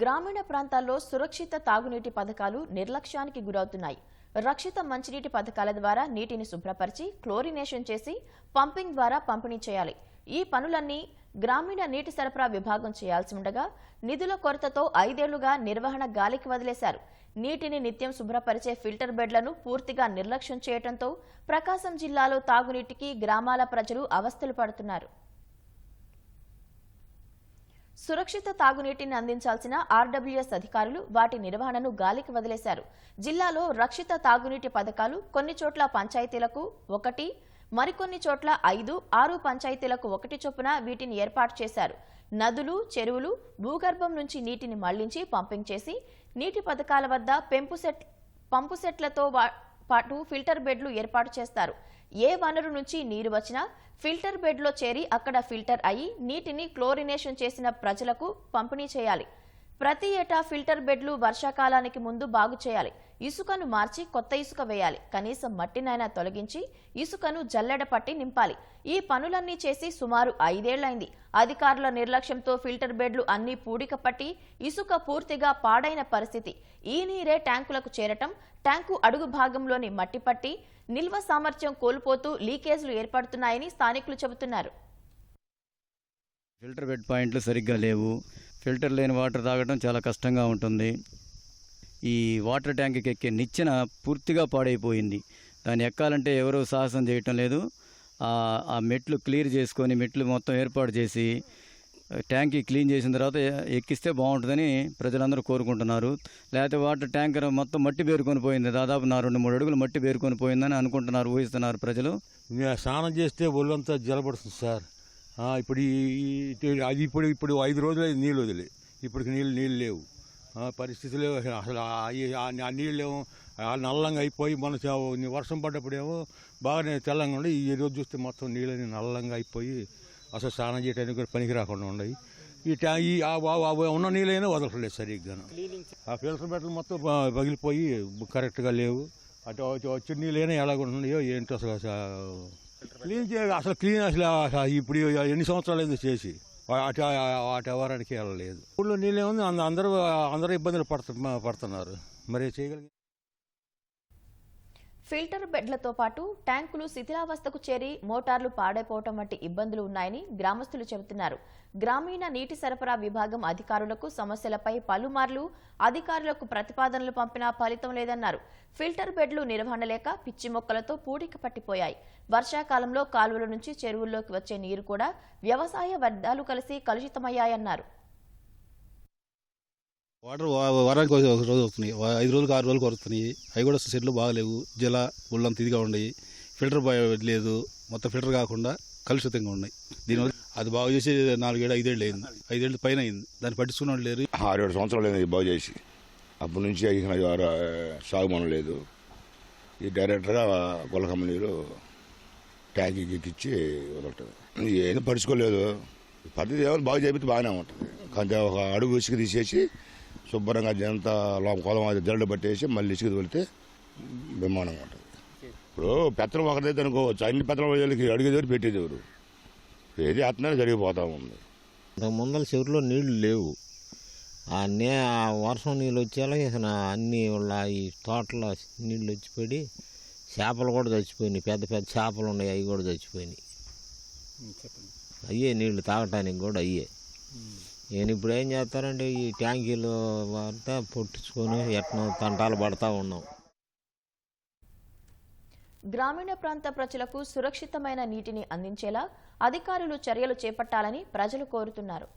గ్రామీణ ప్రాంతాల్లో సురక్షిత తాగునీటి పథకాలు నిర్లక్ష్యానికి గురవుతున్నాయి. రక్షిత మంచినీటి పథకాల ద్వారా నీటిని శుభ్రపరిచి క్లోరినేషన్ చేసి పంపింగ్ ద్వారా పంపిణీ చేయాలి. ఈ పనులన్నీ గ్రామీణ నీటి సరఫరా విభాగం చేయాల్సి ఉండగా నిధుల కొరతతో ఐదేళ్ళుగా నిర్వహణ గాలికి వదిలేశారు. నీటిని నిత్యం శుభ్రపరిచే ఫిల్టర్ బెడ్లను పూర్తిగా నిర్లక్ష్యం చేయడంతో ప్రకాశం జిల్లాలో తాగునీటికి గ్రామాల ప్రజలు అవస్థలు పడుతున్నారు. సురక్షిత తాగునీటిని అందించాల్సిన ఆర్డబ్ల్యూఎస్ అధికారులు వాటి నిర్వహణను గాలికి వదిలేశారు. జిల్లాలో రక్షిత తాగునీటి పథకాలు కొన్ని చోట్ల పంచాయతీలకు ఒకటి మరికొన్ని చోట్ల ఐదు ఆరు పంచాయతీలకు ఒకటి చొప్పున వీటిని ఏర్పాటు చేశారు. నదులు చెరువులు భూగర్భం నుంచి నీటిని మళ్ళించి పంపింగ్ చేసి నీటి పథకాల వద్ద పెంపు సెట్ పంపు సెట్లతో పాటు ఫిల్టర్ బెడ్లు ఏర్పాటు చేస్తారు. ఏ వనరు నుంచి నీరు వచ్చినా ఫిల్టర్ బెడ్లో చేరి అక్కడ ఫిల్టర్ అయి నీటిని క్లోరినేషన్ చేసిన ప్రజలకు పంపిణీ చేయాలి. ప్రతి ఏటా ఫిల్టర్ బెడ్లు వర్షాకాలానికి ముందు బాగు చేయాలి. ఇసుకను మార్చి కొత్త ఇసుక వేయాలి. కనీసం మట్టినైనా తొలగించి ఇసుకను జల్లెడ పట్టి నింపాలి. ఈ పనులన్నీ చేసి సుమారు ఐదేళ్ళైంది. అధికారుల నిర్లక్ష్యంతో ఫిల్టర్ బెడ్లు అన్ని పూడిక పట్టి ఇసుక పూర్తిగా పాడైన పరిస్థితి. ఈ నీరే ట్యాంకులకు చేరటం ట్యాంకు అడుగు భాగంలోని మట్టి పట్టి నిల్వ సామర్థ్యం కోల్పోతూ లీకేజ్లు ఏర్పడుతున్నాయని స్థానికులు చెబుతున్నారు. ఫిల్టర్ బెడ్ పాయింట్లు సరిగ్గా లేవు. ఫిల్టర్ లేని వాటర్ తాగడం చాలా కష్టంగా ఉంటుంది. ఈ వాటర్ ట్యాంక్కి ఎక్కే నిచ్చెన పూర్తిగా పాడైపోయింది. దాన్ని ఎక్కాలంటే ఎవరూ సాహసం చేయటం లేదు. ఆ- మెట్లు క్లియర్ చేసుకొని మెట్లు మొత్తం ఏర్పాటు చేసి ట్యాంక్ క్లీన్ చేసిన తర్వాత ఎక్కిస్తే బాగుంటుందని ప్రజలందరూ కోరుకుంటున్నారు. లేకపోతే వాటర్ ట్యాంకర్ మొత్తం మట్టి పేరుకొని పోయింది. దాదాపు నా రెండు మూడు అడుగులు మట్టి పేరుకొని పోయిందని అనుకుంటున్నారు ఊహిస్తున్నారు ప్రజలు. స్నానం చేస్తే ఒళ్ళంతా జలపడుతుంది సార్. ఇప్పుడు ఈ- అది ఇప్పుడు ఇప్పుడు ఐదు రోజులు అయింది నీళ్ళు వదిలి. ఇప్పటికి నీళ్ళు నీళ్ళు లేవు. ఆ, పరిస్థితులు అసలు ఆ- నీళ్ళు ఆ ఆ నీళ్ళేమో నల్లంగా అయిపోయి మన వర్షం పడ్డప్పుడేమో బాగానే తెల్లంగా ఉండి. ఈ రోజు చూస్తే మొత్తం నీళ్ళని నల్లంగా అయిపోయి అసలు స్నానం చేయడానికి కూడా పనికి రాకుండా ఉన్నాయి. ఈ ట్యా ఈ ఉన్న నీళ్ళైనా వదలట్లేదు సరిగ్గా ఆ ఫిల్టర్ బెట్టలు మొత్తం పగిలిపోయి కరెక్ట్గా లేవు. అటు అటు వచ్చిన నీళ్ళైనా ఉన్నాయో ఏంటో అసలు క్లీన్ చేయ అసలు క్లీన్ అసలు ఇప్పుడు ఎన్ని సంవత్సరాలు ఏదో చేసి. అటు అటు ఎవరానికి వెళ్ళలేదు. ఊళ్ళో నీళ్ళేముంది అంద- అందరూ అందరూ ఇబ్బందులు పడుతు పడుతున్నారు. మరి చేయగలిగే ఫిల్టర్ బెడ్లతో పాటు ట్యాంకులు శిథిలావస్థకు చేరి మోటార్లు పాడైపోవటం వంటి ఇబ్బందులు ఉన్నాయని గ్రామస్తులు చెబుతున్నారు. గ్రామీణ నీటి సరఫరా విభాగం అధికారులకు సమస్యలపై పలుమార్లు అధికారులకు ప్రతిపాదనలు పంపినా ఫలితం లేదన్నారు. ఫిల్టర్ బెడ్లు నిర్వహణ లేక పిచ్చి మొక్కలతో పూడిక పట్టిపోయాయి. వర్షాకాలంలో కాలువల నుంచి చెరువుల్లోకి వచ్చే నీరు కూడా వ్యవసాయ వ్యర్థాలు కలిసి కలుషితమయ్యాయన్నారు. వాటర్ వారానికి ఒక రోజు వస్తున్నాయి. ఐదు రోజులకు ఆరు రోజులకు వస్తున్నాయి అవి కూడా సెట్లు బాగలేవు. జల ఒళ్ళంత ఇదిగా ఉన్నాయి. ఫిల్టర్ లేదు. మొత్తం ఫిల్టర్ కాకుండా కలుషితంగా ఉన్నాయి. దీనివల్ల అది బాగు చేసి నాలుగేళ్ళు ఐదేళ్ళు అయింది. ఐదేళ్ళు పైన అయింది. దాన్ని పట్టించుకున్న వాళ్ళు లేరు. ఆరేడు సంవత్సరాలు అయింది బాగు చేసి. అప్పటి నుంచి సాగుమనం లేదు సాగు ఈ డైరెక్టర్గా గొల్లకమ్మ నీరు ట్యాంకీ ఎక్కిచ్చి వదలటది ఏం పరుచుకోలేదు పద్ధతి ఏమైనా బాగు చేపితే బాగానే ఉంటుంది. కానీ ఒక అడుగు ఇసుక తీసేసి శుభ్రంగా అంతా కొలం అది జల్లు పట్టేసి మళ్ళీ ఇసుక తోలితే బ్రహ్మాండంగా ఉంటుంది. ఇప్పుడు పెత్తనం ఒకదైతే అనుకోవచ్చు. అన్ని పెత్తనం వాళ్ళకి అడిగేది పెట్టేది ఎవరు? ఏది అతనే జరిగిపోతా ఉంది. ఇంతకు ముందర చెరువులో నీళ్ళు లేవు. ఆ నే ఆ వర్షం నీళ్ళు వచ్చేలా అసలు అన్ని వాళ్ళ ఈ తోటలో నీళ్ళు వచ్చిపడి చేపలు కూడా చచ్చిపోయినాయి. పెద్ద పెద్ద చేపలు ఉన్నాయి అవి కూడా చచ్చిపోయినాయి. అయ్యే నీళ్ళు తాగటానికి కూడా అయ్యే. నేను ఇప్పుడు ఏం చేస్తారంటే ఈ ట్యాంకీలు అంతా పొట్టించుకొని ఎట్నో తంటాలు పడతా ఉన్నాం. గ్రామీణ ప్రాంత ప్రజలకు సురక్షితమైన నీటిని అందించేలా అధికారులు చర్యలు చేపట్టాలని ప్రజలు కోరుతున్నారు.